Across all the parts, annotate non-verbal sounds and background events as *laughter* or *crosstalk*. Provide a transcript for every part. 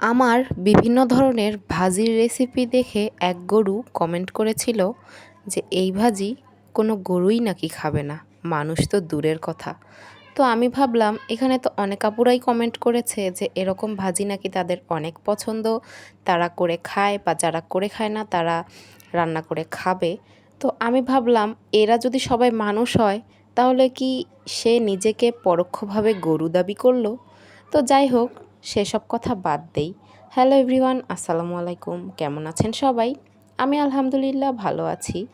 আমার বিভিন্ন ধরনের ভাজির রেসিপি দেখে এক গরু কমেন্ট করেছিল যে, এই ভাজি কোনো গরুই নাকি খাবে না, মানুষ তো দূরের কথা। তো আমি ভাবলাম, এখানে তো অনেক আপুরাই কমেন্ট করেছে যে, এরকম ভাজি নাকি তাদের অনেক পছন্দ, তারা করে খায় বা যারা করে খায় না, তারা রান্না করে খাবে। তো আমি ভাবলাম, এরা যদি সবাই মানুষ হয়, তাহলে কি সে নিজেকে পরোক্ষভাবে গরু দাবি করল? তো যাই হোক সেসব কথা বাদ দেই। হ্যালো এভরিওয়ান আসসালামু আলাইকুম। কেমন আছেন সবাই? আমি আলহামদুলিল্লাহ ভালো আছি।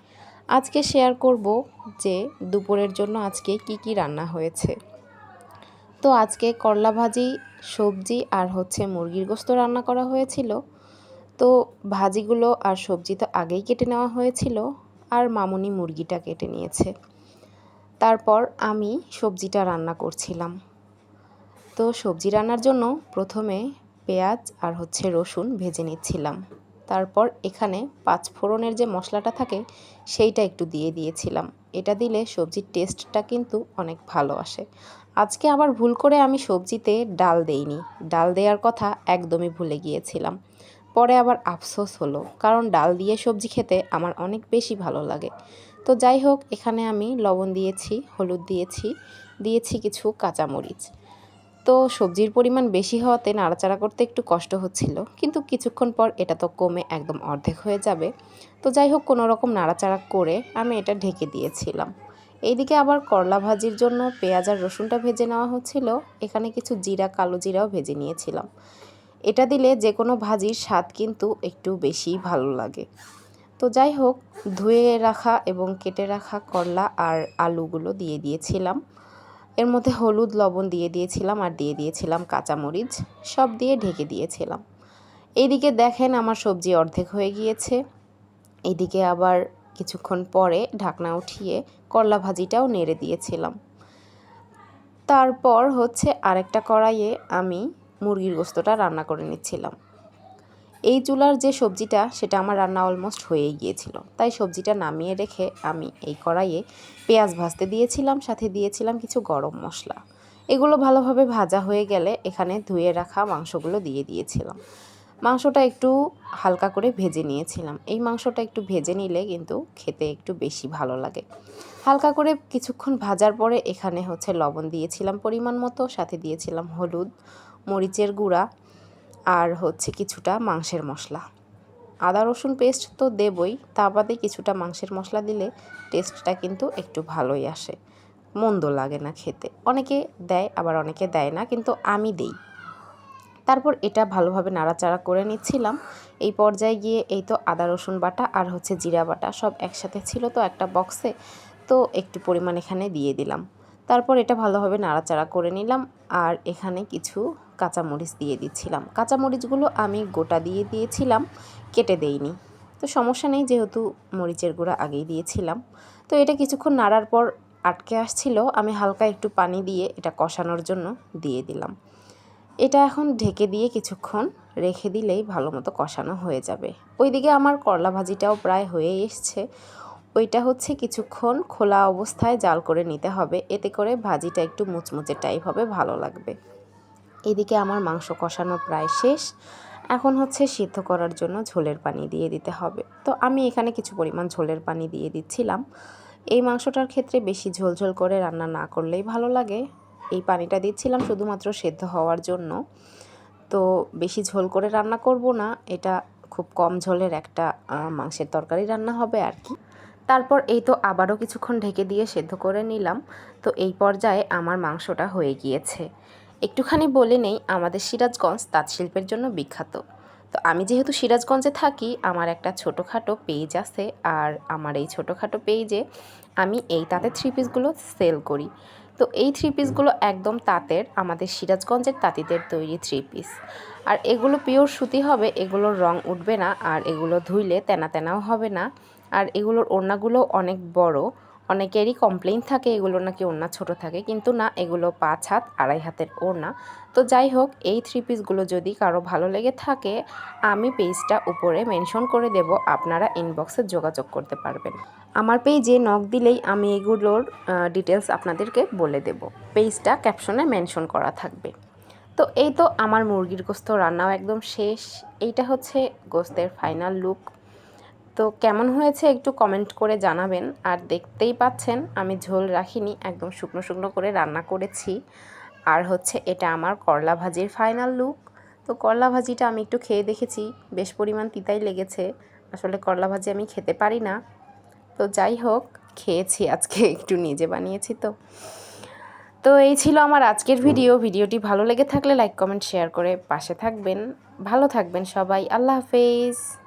আজকে শেয়ার করব যে দুপুরের জন্য আজকে কি কি রান্না হয়েছে। তো আজকে করলা ভাজি, সবজি আর হচ্ছে মুরগির গোস্ত রান্না করা হয়েছিল। তো ভাজিগুলো আর সবজি তো আগেই কেটে নেওয়া হয়েছিল আর মামুনি মুরগিটা কেটে নিয়েছে। তারপর আমি সবজিটা রান্না করছিলাম। তো সবজি রান্নার জন্য প্রথমে পেঁয়াজ আর হচ্ছে রসুন ভেজে নিচ্ছিলাম। তারপর এখানে পাঁচ ফোড়নের যে মশলাটা থাকে, সেইটা একটু দিয়ে দিয়েছিলাম। এটা দিলে সবজির টেস্টটা কিন্তু অনেক ভালো আসে। আজকে আবার ভুল করে আমি সবজিতে ডাল দেইনি। ডাল দেওয়ার কথা একদমই ভুলে গিয়েছিলাম। পরে আবার আফসোস হলো, কারণ ডাল দিয়ে সবজি খেতে আমার অনেক বেশি ভালো লাগে। তো যাই হোক, এখানে আমি লবণ দিয়েছি, হলুদ দিয়েছি দিয়েছি কিছু কাঁচামরিচ। তো সবজির পরিমাণ বেশি হওয়াতে নাড়াচাড়া করতে একটু কষ্ট হচ্ছিল। কিন্তু কিছুক্ষণ পর এটা তো কমে একদম অর্ধেক হয়ে যাবে। তো যাই হোক, কোনো রকম নাড়াচাড়া করে আমি এটা ঢেকে দিয়েছিলাম। এইদিকে আবার করলা ভাজির জন্য পেঁয়াজ আর রসুনটা ভেজে নেওয়া হচ্ছিল। এখানে কিছু জিরা, কালো জিরাও ভেজে নিয়েছিলাম। এটা দিলে যে কোনো ভাজির স্বাদ কিন্তু একটু বেশি ভালো লাগে। তো যাই হোক, ধুয়ে রাখা এবং কেটে রাখা করলা আর আলুগুলো দিয়ে দিয়েছিলাম। এর মধ্যে হলুদ, লবণ দিয়ে দিয়েছিলাম আর দিয়ে দিয়েছিলাম কাঁচামরিচ, সব দিয়ে ঢেকে দিয়েছিলাম। এইদিকে দেখেন আমার সবজি অর্ধেক হয়ে গিয়েছে। এইদিকে আবার কিছুক্ষণ পরে ঢাকনা উঠিয়ে করলা ভাজিটাও নেড়ে দিয়েছিলাম। তারপর হচ্ছে আরেকটা কড়াইয়ে আমি মুরগির গোস্তটা রান্না করে নিচ্ছিলাম। এই চুলার যে সবজিটা, সেটা আমার রান্না অলমোস্ট হয়েই গিয়েছিল। তাই সবজিটা নামিয়ে রেখে আমি এই কড়াইয়ে পেঁয়াজ ভাজতে দিয়েছিলাম, সাথে দিয়েছিলাম কিছু গরম মশলা। এগুলো ভালোভাবে ভাজা হয়ে গেলে এখানে ধুয়ে রাখা মাংসগুলো দিয়ে দিয়েছিলাম। মাংসটা একটু হালকা করে ভেজে নিয়েছিলাম। এই মাংসটা একটু ভেজে নিলে কিন্তু খেতে একটু বেশি ভালো লাগে। হালকা করে কিছুক্ষণ ভাজার পরে এখানে হচ্ছে লবণ দিয়েছিলাম পরিমাণ মতো, সাথে দিয়েছিলাম হলুদ, মরিচের গুঁড়া আর হচ্ছে কিছুটা মাংসের মশলা। আদা, রসুন পেস্ট তো দেবই, তা বাদে কিছুটা মাংসের মশলা দিলে টেস্টটা কিন্তু একটু ভালোই আসে। মন্দ লাগে না খেতে। অনেকে দেয়, আবার অনেকে দেয় না, কিন্তু আমি দেই। তারপর এটা ভালোভাবে নাড়াচাড়া করে নিচ্ছিলাম। এই পর্যায়ে গিয়ে এই তো আদা, রসুন বাটা আর হচ্ছে জিরা বাটা সব একসাথে ছিল তো একটা বক্সে তো একটু পরিমাণ এখানে দিয়ে দিলাম। তারপর এটা ভালোভাবে নাড়াচাড়া করে নিলাম। আর এখানে কিছু কাঁচামরিচ দিয়ে দিচ্ছিলাম। কাঁচামরিচগুলো আমি গোটা দিয়ে দিয়েছিলাম, কেটে দেইনি। তো সমস্যা নেই, যেহেতু মরিচের গুঁড়া আগেই দিয়েছিলাম। তো এটা কিছুক্ষণ নাড়ার পর আটকে আসছিল, আমি হালকা একটু পানি দিয়ে এটা কষানোর জন্য দিয়ে দিলাম। এটা এখন ঢেকে দিয়ে কিছুক্ষণ রেখে দিলেই ভালো মতো কষানো হয়ে যাবে। ওইদিকে আমার করলা ভাজিটাও প্রায় হয়ে এসছে। ওইটা হচ্ছে কিছুক্ষণ খোলা অবস্থায় জাল করে নিতে হবে। এতে করে ভাজিটা একটু মুচমুচে টাইপ হবে, ভালো লাগবে। এদিকে আমার মাংস কষানো প্রায় শেষ। এখন হচ্ছে সিদ্ধ করার জন্য ঝোলের পানি দিয়ে দিতে হবে। তো আমি এখানে কিছু পরিমাণ ঝোলের পানি দিয়ে দিচ্ছিলাম। এই মাংসটার ক্ষেত্রে বেশি ঝোলঝোল করে রান্না না করলেই ভালো লাগে। এই পানিটা দিচ্ছিলাম শুধুমাত্র সেদ্ধ হওয়ার জন্য। তো বেশি ঝোল করে রান্না করব না, এটা খুব কম ঝোলের একটা মাংসের তরকারি রান্না হবে আর কি। তারপর এই তো আবারও কিছুক্ষণ ঢেকে দিয়ে সেদ্ধ করে নিলাম। তো এই পর্যায়ে আমার মাংসটা হয়ে গিয়েছে। একটুখানি বলে নেই, আমাদের সিরাজগঞ্জ তাঁত শিল্পের জন্য বিখ্যাত। তো আমি যেহেতু সিরাজগঞ্জে থাকি, আমার একটা ছোটোখাটো পেজ আছে, আর আমার এই ছোটোখাটো পেজে আমি এই তাঁতের থ্রি পিসগুলো সেল করি। তো এই থ্রি পিসগুলো একদম তাঁতের, আমাদের সিরাজগঞ্জের তাঁতিদের তৈরি থ্রি পিস আর এগুলো পিওর সুতি হবে, এগুলোর রং উঠবে না, আর এগুলো ধুইলে তেনা তেনাও হবে না। আর এগুলোর ওড়নাগুলো অনেক বড় অনেকেরই কমপ্লেন থাকে, এগুলো নাকি ওড়না ছোট থাকে, কিন্তু না, এগুলো পাঁচ হাত আড়াই হাতের ওড়না। তো যাই হোক, এই থ্রি পিসগুলো যদি কারও ভালো লেগে থাকে, আমি পেজটা উপরে মেনশন করে দেব, আপনারা ইনবক্সে যোগাযোগ করতে পারবেন। আমার পেজে নক দিলেই আমি এগুলোর ডিটেলস আপনাদেরকে বলে দেব। পেজটা ক্যাপশনে মেনশন করা থাকবে। তো এই তো আমার মুরগির গোস্ত রান্নাও একদম শেষ। এইটা হচ্ছে গোস্তের ফাইনাল লুক তো কেমন হয়েছে একটু কমেন্ট করে জানাবেন। আর দেখতেই পাচ্ছেন, আমি ঝোল রাখিনি, একদম শুকনো শুকনো করে রান্না করেছি। আর হচ্ছে এটা আমার করলা ভাজির ফাইনাল লুক তো করলা ভাজিটা আমি একটু খেয়ে দেখেছি, বেশ পরিমাণ তিতাই লেগেছে। আসলে করলা ভাজি আমি খেতে পারি না। তো যাই হোক, খেয়েছি আজকে, *laughs* একটু নিজে বানিয়েছি তো। তো এই ছিল আমার আজকের ভিডিও ভিডিওটি ভালো লেগে থাকলে লাইক কমেন্ট শেয়ার করে পাশে থাকবেন। ভালো থাকবেন সবাই, আল্লাহ হাফেজ।